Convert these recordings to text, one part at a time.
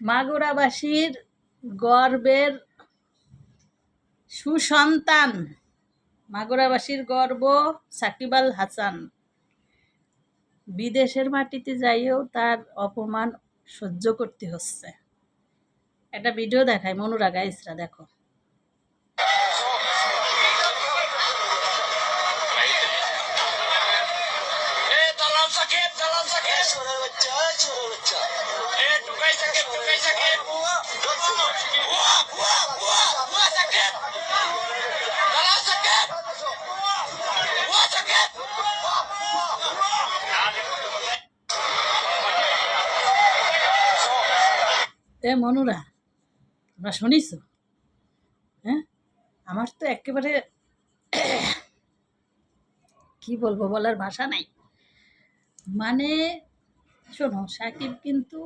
মাগুরাবাসীর গর্বের সুসন্তান মাগুরাবাসীর গর্ব সাকিব আল হাসান। বিদেশের মাটিতে যাইয়েও তার অপমান সহ্য করতে হচ্ছে। একটা ভিডিও দেখায় মনুরা গাইসরা দেখো। দালাল সাকিব দালাল সাকিব। সোনার বাচ্চা সোনার বাচ্চা। এ মনুরা, তোমরা শুনিস হ্যাঁ? আমার তো একেবারে কি বলব বলার ভাষা নাই। মানে শোনো, সাকিব কিন্তু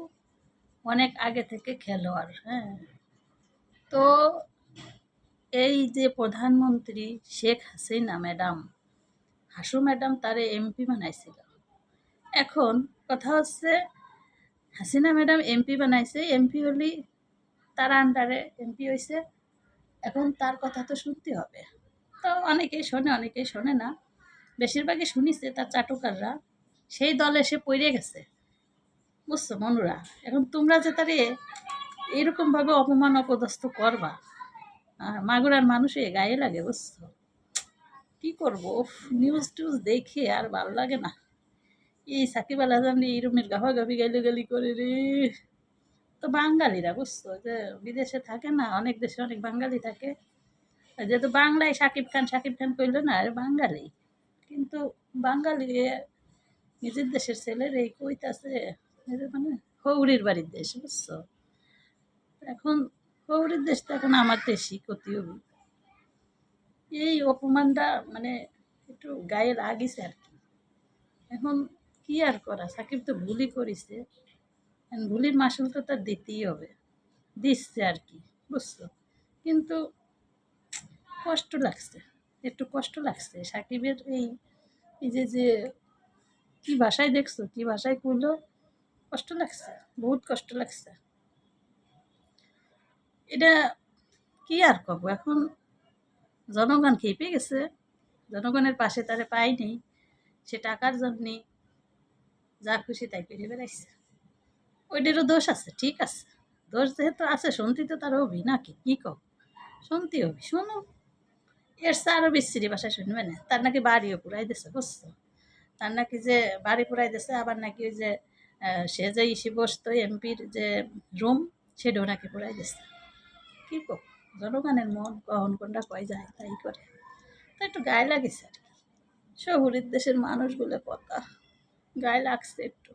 অনেক আগে থেকে খেলোয়াড় হ্যাঁ। তো এই যে প্রধানমন্ত্রী শেখ হাসিনা ম্যাডাম, হাসু ম্যাডাম তারে এমপি বানাইছিল। এখন কথা হচ্ছে হাসিনা ম্যাডাম এমপি বানাইছে, এমপি হলি তার আন্ডারে এমপি হয়েছে এখন তার কথা তো শুনতে হবে। তো অনেকেই শোনে অনেকেই শোনে না। বেশিরভাগই শুনিছে তার চাটুকাররা। সেই দলে সে পড়ে গেছে। বুঝছ মনুরা এখন তোমরা যে তারে এরকমভাবে অপমান, অপদস্থ করবা, আর মাগুরার মানুষে গায়ে লাগে, বুঝছ? কি করব? নিউজ টিউজ দেখে আর ভালো লাগে না। এই সাকিব আল হাসান এই রুমের গাফা গাফি গাইলে গালি করে রে। তো বাঙালিরা, বুঝছ? যে বিদেশে থাকে না, অনেক দেশে অনেক বাঙালি থাকে। যেহেতু বাংলায় সাকিব খান সাকিব খান কইলো না আর বাঙালি। কিন্তু বাঙালি নিজের দেশের ছেলের এই কইতাছে এদের মানে বাড়ির দেশ, বুঝছ? এখন হৌরির দেশ তো এখন আমার দেশই ক্ষতি হবে। এই অপমানটা মানে একটু গায়ে লাগিছে আর কি। এখন কি আর করা? সাকিব তো ভুলই করিছে। ভুলির মাসুল তো তার দিতেই হবে। দিচ্ছে আর কি, বুঝছ? কিন্তু কষ্ট লাগছে, একটু কষ্ট লাগছে। সাকিবের এই যে যে, কি ভাষায় দেখছ? কি ভাষায় কইলো? কষ্ট লাগছে, বহুত কষ্ট লাগছে। এটা কি আর কব, এখন জনগণ খেপে গেছে, জনগণের পাশে তারে পায়নি সে টাকার জন্যে যা খুশি তাই করে বেড়াইছে। ওইটারও দোষ আছে, ঠিক আছে। দোষ যেহেতু আছে শুনতে তো তার হবি নাকি, কি কব? শুনতে হবি শোনো, এর সে আরও বিশ্রী বাসায় শুনবে না। তার নাকি বাড়িও পুরাই দিছে, বুঝছ? তার নাকি যে বাড়ি পুরাই দিছে, আবার নাকি ওই যে সে যে ইসি বসত এমপির যে রুম সে নাকি পুরাই দিছে। কি কো জনগণের মন কখন কোনটা কয় যায়, তাই করে। তো একটু গায়ে লাগিছে আর কি। দেশের মানুষগুলো কথা। গায়ে লাগছে একটু।